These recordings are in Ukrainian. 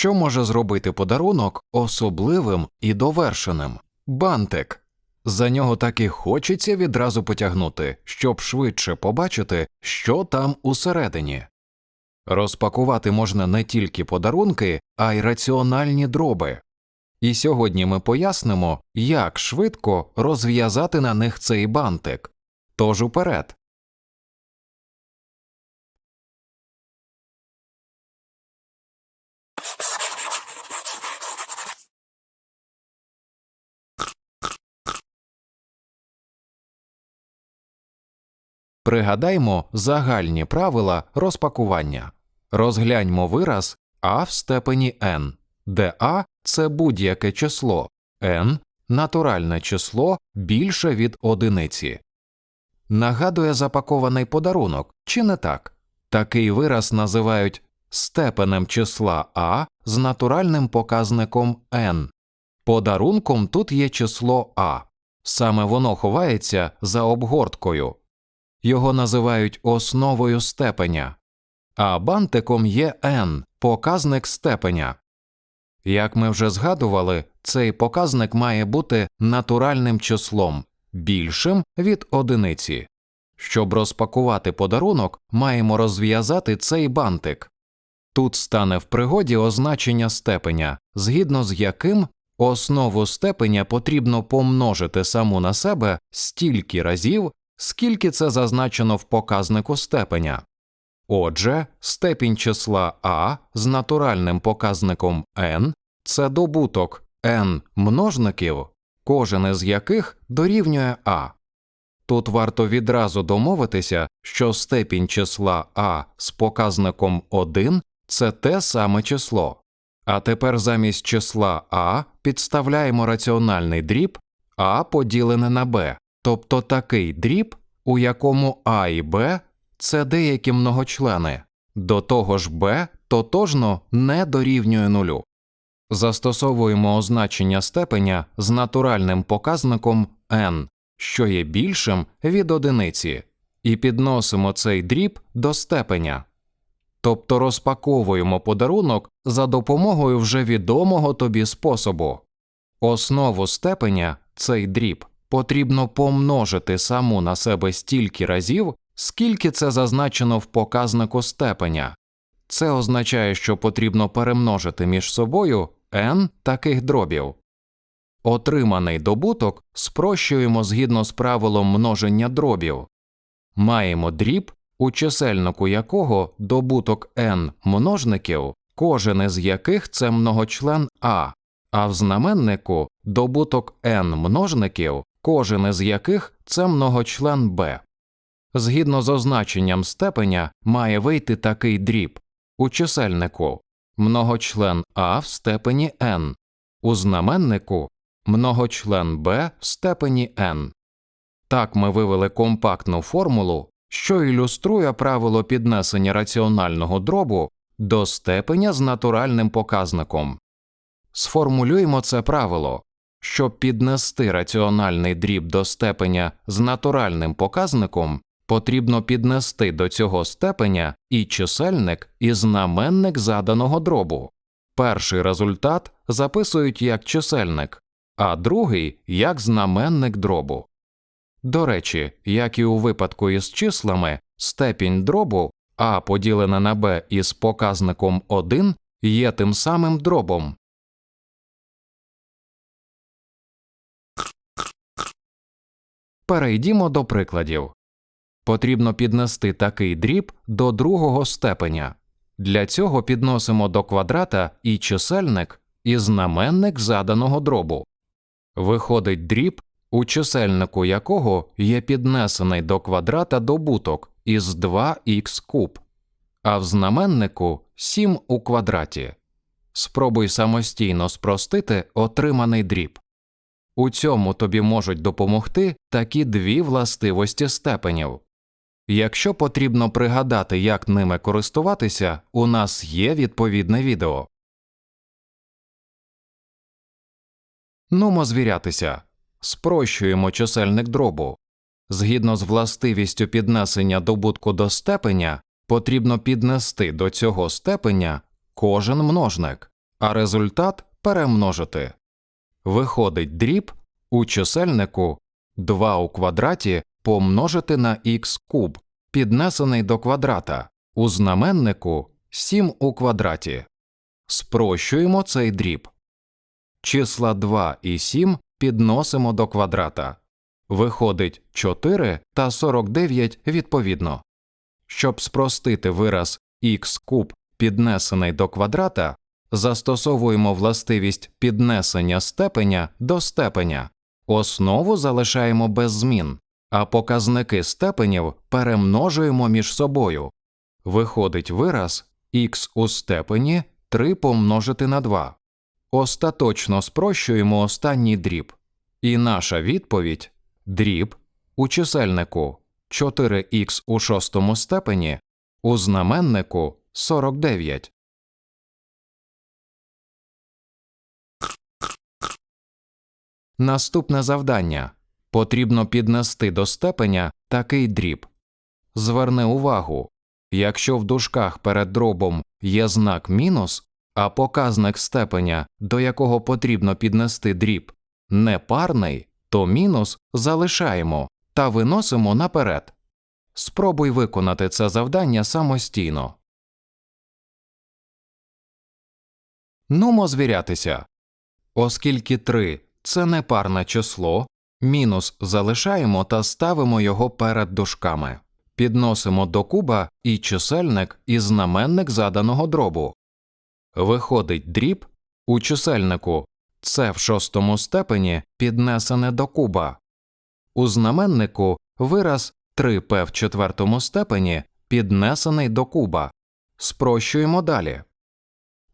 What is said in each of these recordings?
Що може зробити подарунок особливим і довершеним? Бантик. За нього так і хочеться відразу потягнути, щоб швидше побачити, що там усередині. Розпакувати можна не тільки подарунки, а й раціональні дроби. І сьогодні ми пояснимо, як швидко розв'язати на них цей бантик. Тож уперед. Пригадаймо загальні правила розпакування. Розгляньмо вираз а в степені n, де а це будь-яке число, n натуральне число більше від одиниці. Нагадує запакований подарунок, чи не так? Такий вираз називають степенем числа а з натуральним показником n. Подарунком тут є число а, саме воно ховається за обгорткою. Його називають основою степеня, а бантиком є n показник степеня. Як ми вже згадували, цей показник має бути натуральним числом більшим від одиниці. Щоб розпакувати подарунок, маємо розв'язати цей бантик. Тут стане в пригоді означення степеня, згідно з яким основу степеня потрібно помножити саму на себе стільки разів, скільки це зазначено в показнику степеня. Отже, степінь числа а з натуральним показником n це добуток n множників, кожен із яких дорівнює а. Тут варто відразу домовитися, що степінь числа а з показником 1 це те саме число. А тепер замість числа а підставляємо раціональний дріб а поділене на b, тобто такий дріб, у якому а і b це деякі многочлени, до того ж b тотожно не дорівнює нулю. Застосовуємо означення степеня з натуральним показником n, що є більшим від одиниці, і підносимо цей дріб до степеня. Тобто розпаковуємо подарунок за допомогою вже відомого тобі способу. Основу степеня цей дріб потрібно помножити саму на себе стільки разів, скільки це зазначено в показнику степеня. Це означає, що потрібно перемножити між собою n таких дробів. Отриманий добуток спрощуємо згідно з правилом множення дробів. Маємо дріб, у чисельнику якого добуток n множників, кожен із яких це многочлен А, а в знаменнику добуток n множників, кожен із яких це многочлен Б. Згідно з означенням степеня має вийти такий дріб у чисельнику многочлен А в степені n, у знаменнику многочлен b в степені n. Так ми вивели компактну формулу, що ілюструє правило піднесення раціонального дробу до степеня з натуральним показником. Сформулюємо це правило. Щоб піднести раціональний дріб до степеня з натуральним показником, потрібно піднести до цього степеня і чисельник, і знаменник заданого дробу. Перший результат записують як чисельник, а другий як знаменник дробу. До речі, як і у випадку із числами, степінь дробу а поділене на b із показником 1 є тим самим дробом. Перейдімо до прикладів. Потрібно піднести такий дріб до другого степеня. Для цього підносимо до квадрата і чисельник, і знаменник заданого дробу. Виходить дріб, у чисельнику якого є піднесений до квадрата добуток із 2х куб, а в знаменнику 7 у квадраті. Спробуй самостійно спростити отриманий дріб. У цьому тобі можуть допомогти такі дві властивості степенів. Якщо потрібно пригадати, як ними користуватися, у нас є відповідне відео. Нумо звірятися. Спрощуємо чисельник дробу. Згідно з властивістю піднесення добутку до степеня, потрібно піднести до цього степеня кожен множник, а результат перемножити. Виходить дріб у чисельнику 2 у квадраті помножити на х куб, піднесений до квадрата, у знаменнику 7 у квадраті. Спрощуємо цей дріб. Числа 2 і 7 підносимо до квадрата. Виходить 4 та 49 відповідно. Щоб спростити вираз х куб піднесений до квадрата, застосовуємо властивість піднесення степеня до степеня. Основу залишаємо без змін, а показники степенів перемножуємо між собою. Виходить вираз х у степені 3 помножити на 2. Остаточно спрощуємо останній дріб. І наша відповідь дріб у чисельнику 4х у шостому степені, у знаменнику 49. Наступне завдання. Потрібно піднести до степеня такий дріб. Зверни увагу, якщо в дужках перед дробом є знак мінус, а показник степеня, до якого потрібно піднести дріб, непарний, то мінус залишаємо та виносимо наперед. Спробуй виконати це завдання самостійно. Нумо звірятися. Оскільки 3 – це непарне число, мінус залишаємо та ставимо його перед дужками. Підносимо до куба і чисельник, і знаменник заданого дробу. Виходить дріб у чисельнику це в шостому степені піднесене до куба. У знаменнику вираз 3p в четвертому степені піднесений до куба. Спрощуємо далі.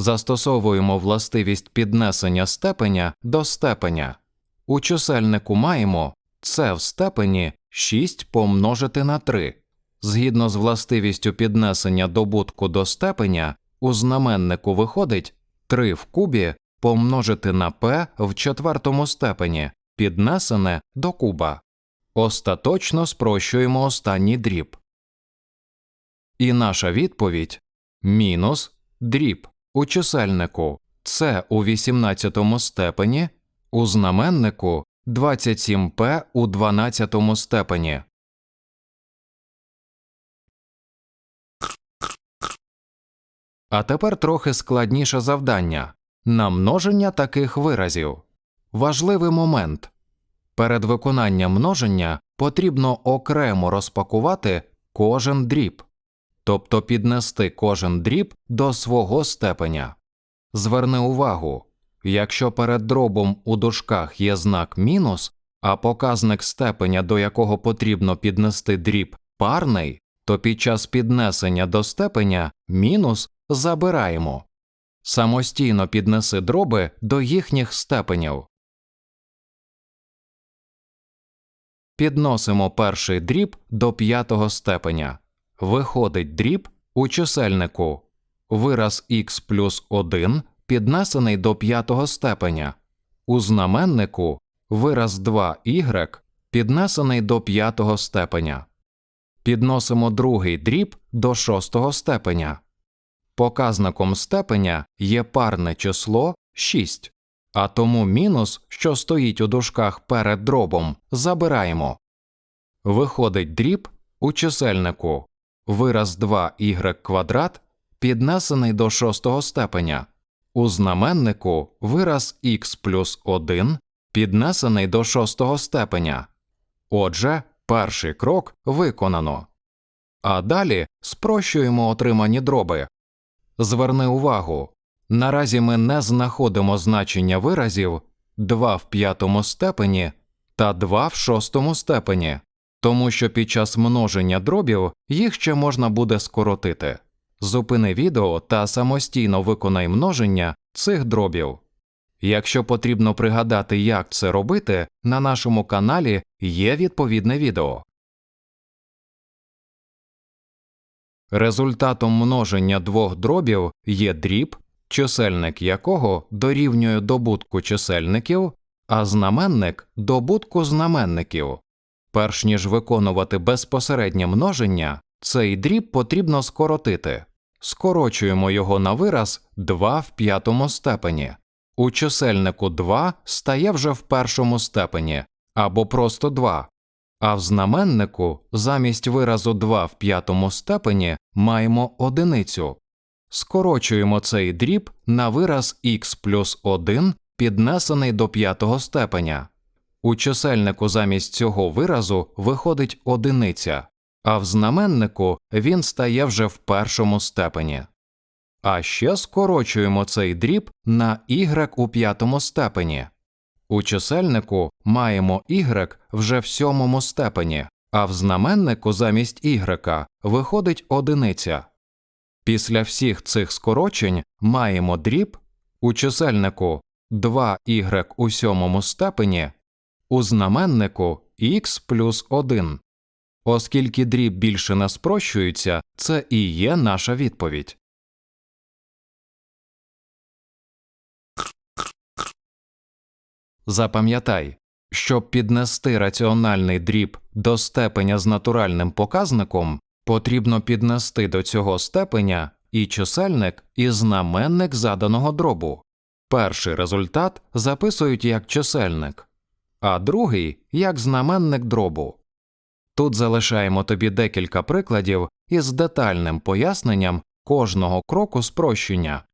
Застосовуємо властивість піднесення степеня до степеня. У чисельнику маємо це в степені 6 помножити на 3. Згідно з властивістю піднесення добутку до степеня, у знаменнику виходить 3 в кубі помножити на p в четвертому степені, піднесене до куба. Остаточно спрощуємо останній дріб. І наша відповідь мінус дріб у чисельнику це у 18 степені, у знаменнику 27p у 12 степені. А тепер трохи складніше завдання намноження таких виразів. Важливий момент. Перед виконанням множення потрібно окремо розпакувати кожен дріб, тобто піднести кожен дріб до свого степеня. Зверни увагу, якщо перед дробом у дужках є знак мінус, а показник степеня, до якого потрібно піднести дріб парний, то під час піднесення до степеня мінус забираємо. Самостійно піднеси дроби до їхніх степенів. Підносимо перший дріб до п'ятого степеня. Виходить дріб у чисельнику. Вираз х плюс 1 піднесений до п'ятого степеня. У знаменнику вираз 2y піднесений до п'ятого степеня. Підносимо другий дріб до шостого степеня. Показником степеня є парне число 6, а тому мінус, що стоїть у дужках перед дробом, забираємо. Виходить дріб у чисельнику вираз 2y квадрат піднесений до шостого степеня, у знаменнику вираз х плюс 1 піднесений до шостого степеня. Отже, перший крок виконано. А далі спрощуємо отримані дроби. Зверни увагу, наразі ми не знаходимо значення виразів 2 в п'ятому степені та 2 в шостому степені, тому що під час множення дробів їх ще можна буде скоротити. Зупини відео та самостійно виконай множення цих дробів. Якщо потрібно пригадати, як це робити, на нашому каналі є відповідне відео. Результатом множення двох дробів є дріб, чисельник якого дорівнює добутку чисельників, а знаменник добутку знаменників. Перш ніж виконувати безпосереднє множення, цей дріб потрібно скоротити. скорочуємо його на вираз 2 в п'ятому степені. У чисельнику 2 стає вже в першому степені або просто 2, а в знаменнику замість виразу 2 в п'ятому степені маємо одиницю. Скорочуємо цей дріб на вираз х плюс 1 піднесений до п'ятого степеня. У чисельнику замість цього виразу виходить одиниця, а в знаменнику він стає вже в першому степені. А ще скорочуємо цей дріб на y у п'ятому степені. У чисельнику маємо y вже в сьомому степені, а в знаменнику замість y виходить одиниця. Після всіх цих скорочень маємо дріб у чисельнику 2y у сьомому степені, у знаменнику x плюс 1. Оскільки дріб більше не спрощується, це і є наша відповідь. Запам'ятай, щоб піднести раціональний дріб до степеня з натуральним показником, потрібно піднести до цього степеня і чисельник, і знаменник заданого дробу. Перший результат записують як чисельник, а другий як знаменник дробу. Тут залишаємо тобі декілька прикладів із детальним поясненням кожного кроку спрощення.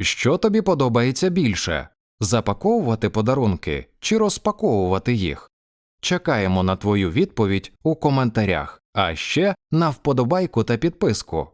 Що тобі подобається більше запаковувати подарунки чи розпаковувати їх? Чекаємо на твою відповідь у коментарях, а ще на вподобайку та підписку.